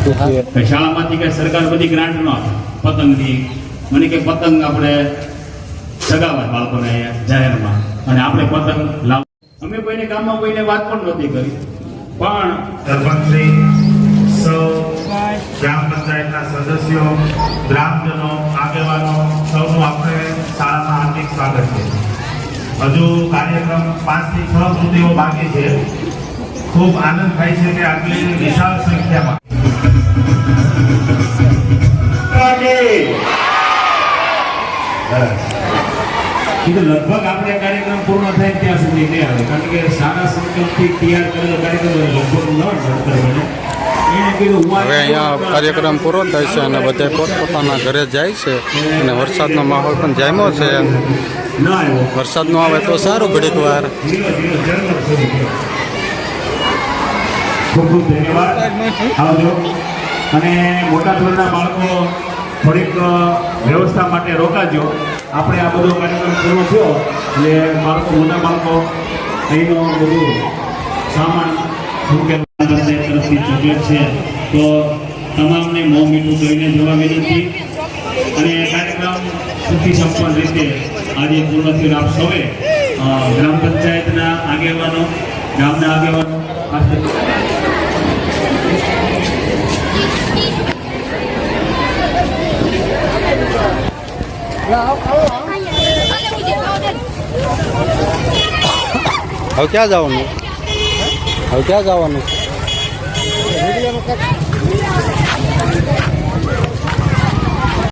કે શાળામાંથી કઈ સરકાર બધી ગ્રાન્ટ ન આપે. પતંગની મને કે પતંગ આપણે ચગાવવા બાળકોને અહીંયા જાહેરમાં. અને આપણે પતંગ લાવ. અમે કોઈને ગામમાં કોઈને વાત પણ નહોતી કરી. પણ સરપંચશ્રી સૌ ગ્રામ પંચાયતના સદસ્યો ગ્રામજનો આગેવાનો સૌનું આપણે શાળામાં હાર્દિક સ્વાગત છે. હજુ કાર્યક્રમ પાંચથી છ કૃતિઓ બાકી છે. ખૂબ આનંદ થાય છે કે આટલી વિશાળ સંખ્યામાં. કીધું લગભગ આપણે કાર્યક્રમ પૂર્ણ થાય ત્યાં સુધી નહીં આવે કારણ કે સારા સંકલ્પથી તૈયાર કરેલો કાર્યક્રમ લગભગ ન નડતર બને. હવે અહીંયા કાર્યક્રમ પૂરો થાય છે અને બધા પોતપોતાના ઘરે જાય છે અને વરસાદનો માહોલ પણ જામ્યો છે. વરસાદ ન આવે તો સારું ઘડીક વાર. ખૂબ ખૂબ ધન્યવાદ. આવજો અને મોટા ધોરણના બાળકો થોડીક વ્યવસ્થા માટે રોકાજો. આપણે આ બધો કાર્યક્રમ પૂરો થયો, એટલે બાળકો મોટા બાળકો અહીંનો બધું સામાન પંચાયત તરફથી ચોકલેટ છે, તો તમામને મોં મીઠું કરીને જવા વિનંતી. અને કાર્યક્રમ સુખી સંપન્ન રીતે આજે પૂર્ણ થયો. આપ સૌએ ગ્રામ પંચાયતના આગેવાનો, ગામના આગેવાનો હવે ક્યાં જવાનું? હવે ક્યાં જવાનું?